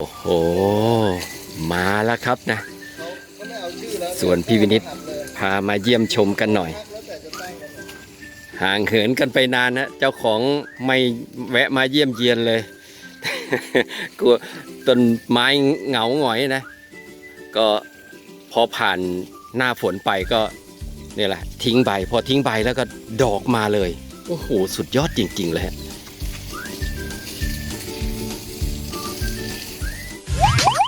โอ้โห มาแล้วครับนะ ส่วนพี่วินิตพามาเยี่ยมชมกันหน่อย ห่างเหินกันไปนานนะ เจ้าของไม่แวะมาเยี่ยมเยียนเลย กลัวต้นไม้เหงาหงอยนะ ก็พอผ่านหน้าฝนไปก็เนี่ยแหละ ทิ้งใบ พอทิ้งใบแล้วก็ดอกมาเลย โอ้โห สุดยอดจริง ๆ เลยฮะ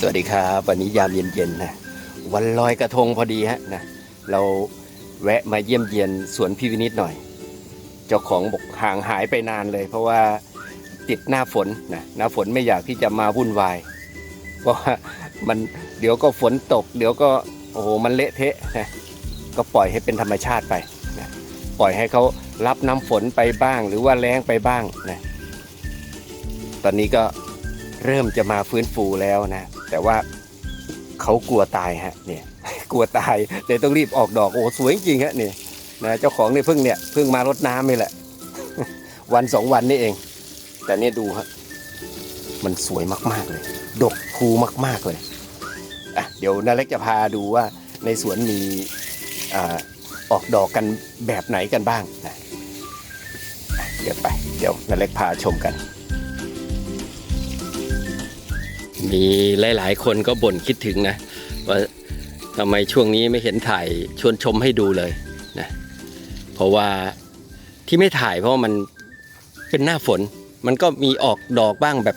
สวัสดีครับวันนี้ยามเย็นๆนะวันลอยกระทงพอดีฮะนะเราแวะมาเยี่ยมเยียนสวนพี่วินิตหน่อย เจ้าของบอกห่างหายไปนานเลย เพราะว่าติดหน้าฝนนะหน้าฝนไม่อยากที่จะมาวุ่นวาย เพราะว่ามันเดี๋ยวก็ฝนตก เดี๋ยวก็โอ้โหมันเละเทะนะก็ปล่อยให้เป็นธรรมชาติไปนะปล่อยให้เขารับน้ำฝนไปบ้าง หรือว่าแรงไปบ้างนะตอนนี้ก็เริ่มจะมาฟื้นฟูแล้วนะ แต่ว่าเขากลัวตายฮะเนี่ยกลัวตายเลยต้องรีบออกดอกโอ้สวยจริงฮะเนี่ยนะเจ้าของนี่เพิ่งเนี่ยเพิ่งมารดน้ำนี่แหละ วันสองวันนี่เอง แต่เนี่ยดูฮะมันสวยมากๆเลย ดกภูมากๆเลยอะเดี๋ยวนาเล็กจะพาดูว่าในสวนมีอ่าออกดอกกันแบบไหนกันบ้างนะเดี๋ยวไป เดี๋ยวนาเล็กพาชมกัน มีหลาย ๆ คนก็บ่นคิดถึงนะ ว่าทำไมช่วงนี้ไม่เห็นถ่ายชวนชมให้ดูเลยนะเพราะว่าที่ไม่ถ่ายเพราะมันเป็นหน้าฝน มันก็มีออกดอกบ้างแบบ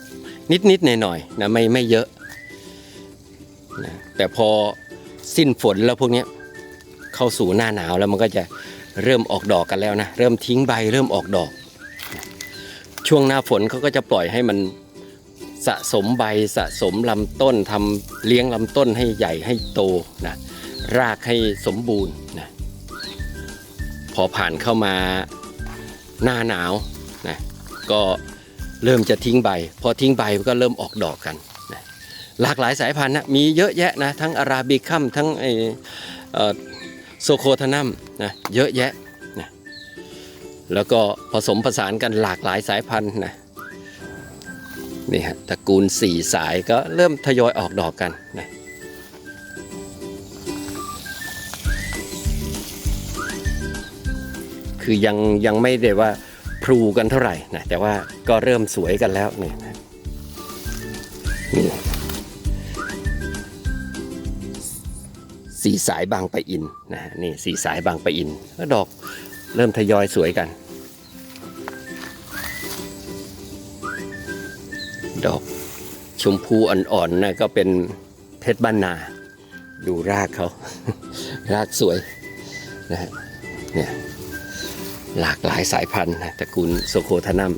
นิด ๆ หน่อย ๆ นะไม่ไม่เยอะนะแต่พอสิ้นฝนแล้วพวกนี้เข้าสู่หน้าหนาวแล้วมันก็จะเริ่มออกดอกกันแล้วนะ เริ่มทิ้งใบเริ่มออกดอก ช่วงหน้าฝนเขาก็จะปล่อยให้มัน สะสมใบสะสมลำต้นทำเลี้ยงลำต้นให้ใหญ่ให้โตนะรากให้สมบูรณ์นะพอผ่านเข้ามาหน้าหนาวนะก็เริ่มจะทิ้งใบ พอทิ้งใบก็เริ่มออกดอกกันนะหลากหลายสายพันธุ์นะมีเยอะแยะนะทั้งอาราบิคัมทั้งไอเอ่อโซโคทานัมนะเยอะแยะนะแล้วก็ผสมผสานกันหลากหลายสายพันธุ์นะ นี่ฮะตระกูลสี่สายก็เริ่มทยอยออกดอกกันนะคือยังยังไม่ได้ว่าพลูกันเท่าไหร่นะแต่ว่าก็เริ่มสวยกันแล้วนี่นะนี่สีสายบางปะอินนะฮะนี่สีสายบางปะอินก็ดอกเริ่มทยอยสวยกัน ดอกชมพูอ่อนๆนะก็เป็นเพชรบ้านนา ดูรากเขา รากสวยนะฮะเนี่ยหลากหลายสายพันธุ์นะตระกูลโซโคทานัม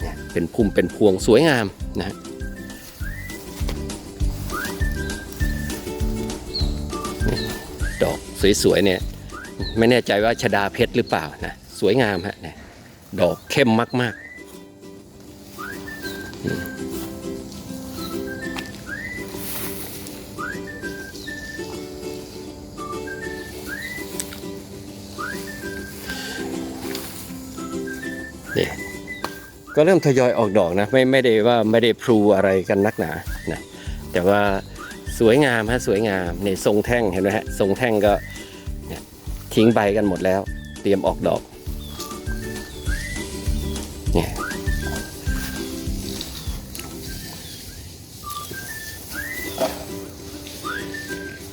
เนี่ยเป็นพุ่มเป็นพวงสวยงามนะดอกสวยๆเนี่ยไม่แน่ใจว่าชดาเพชรหรือเปล่านะสวยงามฮะเนี่ยดอกเข้มมากๆ นี่ยก็เริ่มทยอยออกดอกนะไม่ไม่ได้ว่าไม่ได้พลูอะไรกันนักหนานะแต่ว่าสวยงามฮะสวยงามเนี่ยทรงแท่งเห็นไหมฮะทรงแท่งก็ทิ้งใบกันหมดแล้ว เตรียมออกดอก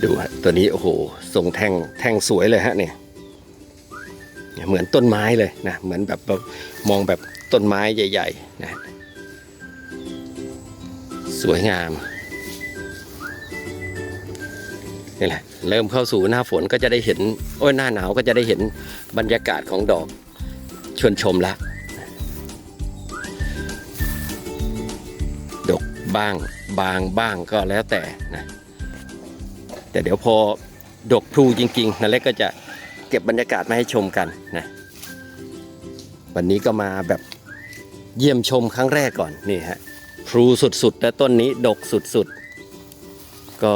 ดูฮะตัวนี้โอ้โหทรงแท่งแท่งสวยเลยฮะเนี่ยเหมือนต้นไม้เลยนะเหมือนแบบมองแบบต้นไม้ใหญ่ ๆ นะ สวยงามนี่แหละเริ่มเข้าสู่หน้าฝนก็จะได้เห็นโอ้ยหน้าหนาวก็จะได้เห็นบรรยากาศของดอกชวนชมละดกบ้างบางบ้างก็แล้วแต่นะ แต่เดี๋ยวพอดกพลูจริงๆนาเล็กก็จะเก็บบรรยากาศมาให้ชมกันนะวันนี้ก็มาแบบเยี่ยมชมครั้งแรกก่อนนี่ฮะพลูสุดๆและต้นนี้ดกสุดๆ ก็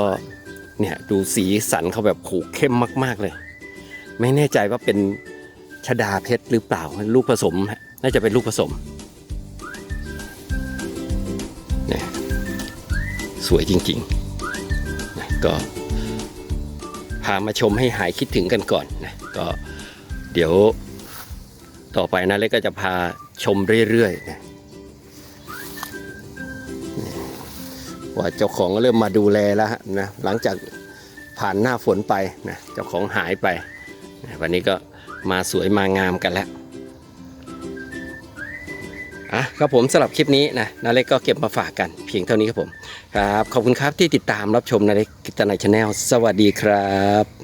เนี่ยดูสีสันเขาแบบผูเข้มมาก ๆเลย ไม่แน่ใจว่าเป็นชดาเพชรหรือเปล่าลูกผสมฮะน่าจะเป็นลูกผสมนะสวยจริงๆก็ พามาชมให้หายคิดถึงกันก่อนนะก็เดี๋ยวต่อไปนะเล็กก็จะพาชมเรื่อยๆนะว่าเจ้าของก็เริ่มมาดูแลแล้วฮะนะหลังจากผ่านหน้าฝนไปนะเจ้าของหายไป วันนี้ก็มาสวยมางามกันแล้ว อะครับผมสำหรับคลิปนี้นะนาเล็กก็เก็บมาฝากกันเพียงเท่านี้ครับผมครับขอบคุณครับที่ติดตามรับชมนาเล็กกิตนาชาแนลสวัสดีครับ